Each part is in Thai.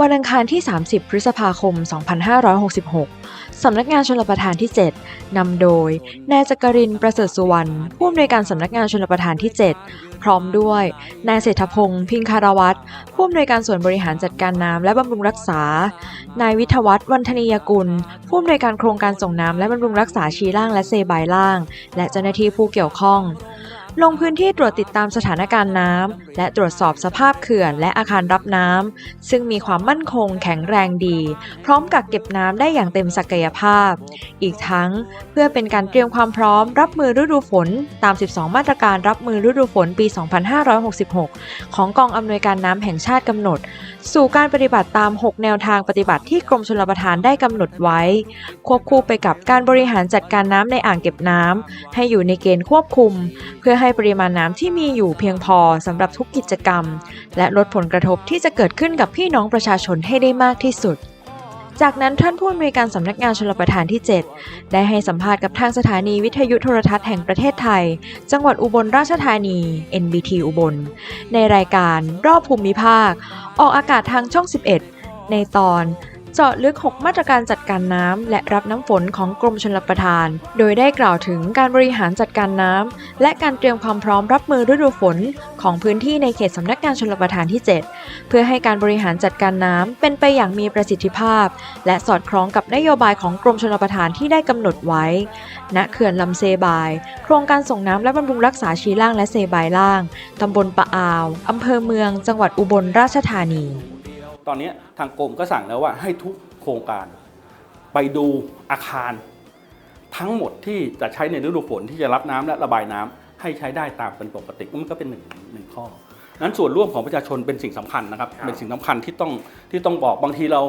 วันอังคารที่ 30 พฤษภาคม 2566 สำนักงานชลประทานที่ 7 นำโดย นายจักรินประเสริฐสุวรรณ ผู้อำนวยการสำนักงานชลประทานที่ 7 พร้อมด้วย นายเศรษฐพงศ์พิงคารวัตร ผู้อำนวยการส่วนบริหารจัดการน้ำและบำรุงรักษา นายวิทวัฒน์วันธนียกุล ผู้อำนวยการโครงการส่งน้ำและบำรุงรักษาชีล่างและเซบายล่าง และเจ้าหน้าที่ผู้เกี่ยวข้อง ลงพื้นที่ตรวจติดตามสถานการณ์น้ำและตรวจสอบสภาพเขื่อนและอาคารรับน้ำซึ่งมีความมั่นคงแข็งแรงดี พร้อมกักเก็บน้ำได้อย่างเต็มศักยภาพ อีกทั้งเพื่อเป็นการเตรียมความพร้อมรับมือฤดูฝนตาม 12 มาตรการรับมือฤดูฝนปี 2566 ของกองอำนวยการน้ำแห่งชาติกำหนด สู่การปฏิบัติตาม 6 แนวทางปฏิบัติที่กรมชลประทานได้กำหนดไว้ ควบคู่ไปกับการบริหารจัดการน้ำในอ่างเก็บน้ำให้อยู่ในเกณฑ์ควบคุม เพื่อให้ปริมาณน้ำที่มีอยู่เพียงพอสำหรับทุกกิจกรรม และลดผลกระทบที่จะเกิดขึ้นกับพี่น้องประชาชนให้ได้มากที่สุด จากนั้นท่านผู้อำนวยการสำนักงานชลประทานที่ 7 ได้ให้สัมภาษณ์กับทางสถานีวิทยุโทรทัศน์แห่งประเทศไทย จังหวัดอุบลราชธานี NBT อุบล ในรายการรอบภูมิภาค ออกอากาศทางช่อง 11 ในตอน เจาะลึก 6 มาตรการจัดการน้ำและรับน้ำฝนของกรมชลประทาน โดยได้กล่าวถึงการบริหารจัดการน้ำและการเตรียมความพร้อมรับมือฤดูฝน ของพื้นที่ในเขตสำนักงานชลประทานที่ 7 เพื่อให้การบริหารจัดการน้ำเป็นไปอย่างมีประสิทธิภาพ และสอดคล้องกับนโยบายของกรมชลประทานที่ได้กำหนดไว้ ณ เขื่อนลำเซบาย โครงการส่งน้ำและบำรุงรักษาชีล่างและเซบายล่าง ตำบลปะอาว อำเภอเมือง จังหวัดอุบลราชธานี ตอนนี้ทางกรมก็สั่งแล้วว่าให้ทุกโครงการ ไปดูอาคารทั้งหมดที่จะใช้ในฤดูฝนที่จะรับน้ำและระบายน้ำให้ใช้ได้ตามเป็นปกติมันก็เป็นหนึ่งหนึ่งข้อนั้นส่วนร่วมของประชาชนเป็นสิ่งสำคัญนะครับครับ เป็นสิ่งสำคัญที่ต้องที่ต้องบอกบางทีเรา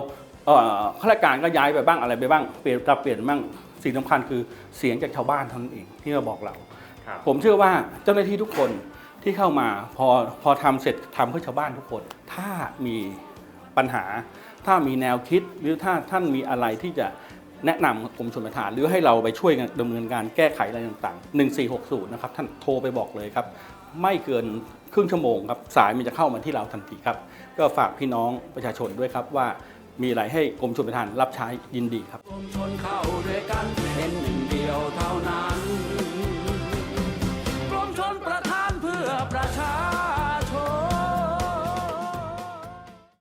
เอ่อข้าราชการก็ย้ายไปบ้างอะไรไปบ้างเปลี่ยนปรับเปลี่ยนบ้างสิ่งสำคัญคือเสียงจากชาวบ้านเท่านั้นเองที่มาบอกเราครับผมเชื่อว่าเจ้าหน้าที่ทุกคนที่เข้ามาพอพอทำเสร็จทำเพื่อชาวบ้านทุกคน ถ้ามี ปัญหา ถ้ามีแนวคิดหรือถ้าท่านมีอะไรที่จะแนะนำกรมชลประทานหรือให้เราไปช่วยดำเนินการแก้ไขอะไรต่างๆ 1460 นะครับ ท่านโทรไปบอกเลยครับ ไม่เกินครึ่งชั่วโมงครับสายมันจะเข้ามาที่เราทันทีครับ ก็ฝากพี่น้องประชาชนด้วยครับว่ามีอะไรให้กรมชลประทานรับใช้ยินดีครับชนเข้าด้วยกันเป็นหนึ่งเดียวเท่านั้นกรมชลประ